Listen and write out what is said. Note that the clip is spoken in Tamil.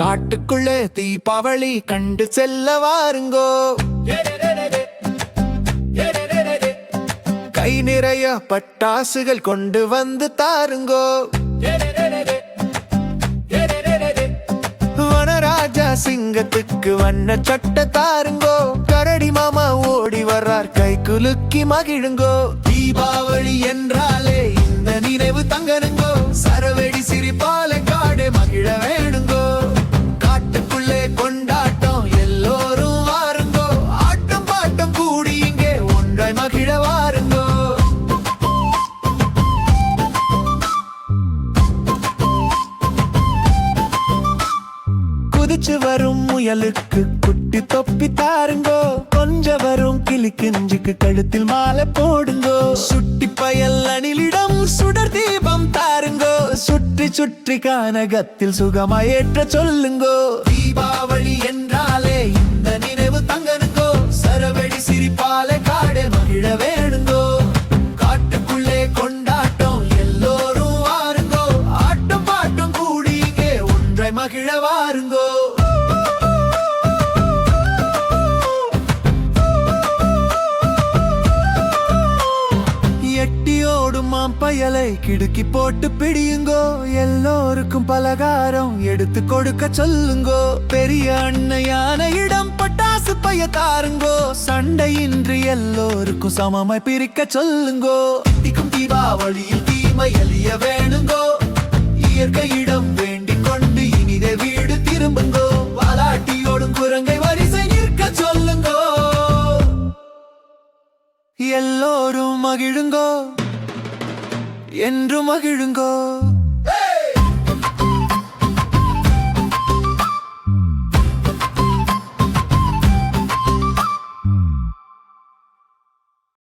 காட்டுக்குள்ளே தீபாவளி கண்டு செல்ல வாருங்கோ. கை நிறைய பட்டாசுகள் கொண்டு வந்து தாருங்கோ. வனராஜா சிங்கத்துக்கு வண்ண சட்ட தாருங்கோ. கரடி மாமா ஓடி வர்றார் கை குலுக்கி மகிழுங்கோ. தீபாவளி என்றாலே இந்த நினைவு தங்கனுங்கோ குதிச்சு வரும் முயலுக்கு குட்டி தொப்பி தாருங்கோ. கொஞ்ச வரும் கிளி கிஞ்சுக்கு கழுத்தில் மாலை போடுங்கோ. சுட்டி பயல் அணிலிடம் சுடர் தீபம் தாருங்கோ. சுற்றி சுற்றி கானகத்தில் சுகமா ஏற்ற சொல்லுங்கோ. தீபாவளி என்றாலே இந்த நினைவு தங்கனுங்கோ சரவெடி சிரிப்பாலே காடு மகிழவே மகிழ வாருங்கோ. எட்டியோடும் மாம்பயலை கிடுக்கி போட்டு பிடியுங்கோ. எல்லோருக்கும் பலகாரம் எடுத்து கொடுக்க சொல்லுங்கோ. பெரிய அண்ணையான இடம் பட்டாசு பைய தாருங்கோ. சண்டையின்றி எல்லோருக்கும் சமமாய் பிரிக்க சொல்லுங்கோ. தீபாவளியில் தீமை எளிய வேணுங்கோ. இயற்கையிடம் எல்லோரும் மகிழுங்கோ என்று மகிழுங்கோ.